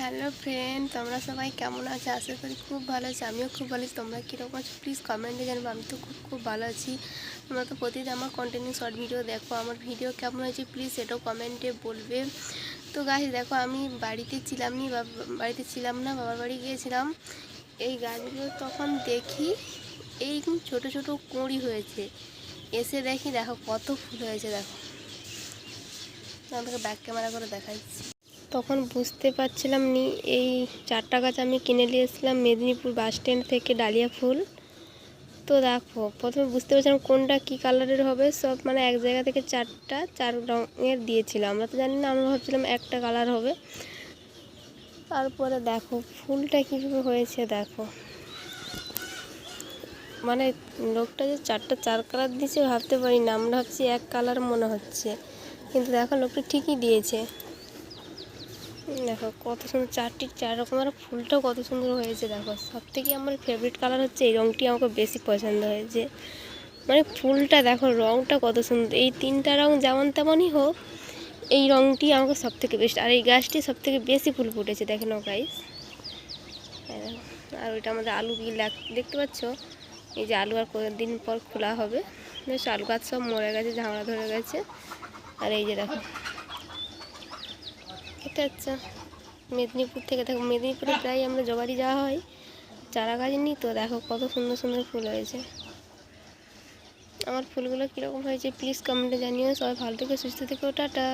Hello friend, তোমরা সবাই কেমন আছো? আশা করি খুব ভালো আছি। আমিও খুব ভালো আছি। তোমরা কীরকম আছো? প্লিজ কমেন্টে জানব। আমি তো খুব খুব ভালো আছি। তোমরা তো প্রতিদিন আমার কন্টিনিউ শর্ট ভিডিও দেখো। আমার ভিডিও কেমন হয়েছে প্লিজ সেটাও কমেন্টে বলবে। তো গাছ দেখো, আমি বাড়িতে ছিলাম নি বাড়িতে ছিলাম না, বাবার বাড়ি গিয়েছিলাম। এই গাছগুলো তখন দেখি এই ছোট ছোট কুঁড়ি হয়েছে। এসে দেখি, দেখো কত ফুল হয়েছে, দেখো। আমাকে ব্যাক ক্যামেরা করে দেখাচ্ছি। তখন বুঝতে পারছিলাম নি, এই চারটা গাছ আমি কিনে নিয়ে এসেছিলাম মেদিনীপুর বাস স্ট্যান্ড থেকে ডালিয়া ফুল। তো দেখো, প্রথমে বুঝতে পারছিলাম কোনটা কী কালারের হবে, সব মানে এক জায়গা থেকে চারটা, চার রঙের দিয়েছিলাম আমরা তো জানি না, আমরা ভাবছিলাম একটা কালার হবে। তারপরে দেখো, ফুলটা কীভাবে হয়েছে দেখো। মানে লোকটা যে চারটা চার কালার দিয়েছে ভাবতে পারি না আমরা ভাবছি এক কালার মনে হচ্ছে। কিন্তু দেখো, লোকটা ঠিকই দিয়েছে। দেখো, কত সুন্দর চারটি চার রকমের ফুলটাও কত সুন্দর হয়েছে, দেখো। সব থেকে আমার ফেভারিট কালার হচ্ছে এই রঙটি আমাকে বেশি পছন্দ হয়েছে। মানে ফুলটা দেখো রঙটা কত সুন্দর। এই তিনটা রঙ যেমন তেমনই হোক, এই রঙটি আমাকে সব থেকে বেস্ট আর এই গাছটি সব থেকে বেশি ফুল ফুটেছে, দেখে দেখেন গাইস আর ওইটা আমাদের আলু বীজ লাগ- দেখতে পাচ্ছ? এই যে আলু আর দিন পর খোলা হবে। আলু গাছ সব মরে গেছে ঝামড়া ধরে গেছে। আর এই যে দেখো এটা আচ্ছা মেদিনীপুর থেকে দেখো, মেদিনীপুরে প্রায় আমরা জবারি যাওয়া হয় চারা গাছ নিই তো, দেখো কত সুন্দর সুন্দর ফুল হয়েছে। আমার ফুলগুলো কীরকম হয়েছে প্লিজ কমেন্টে জানিও। সবাই ভালো থেকে, সুস্থ থেকে, টাটা।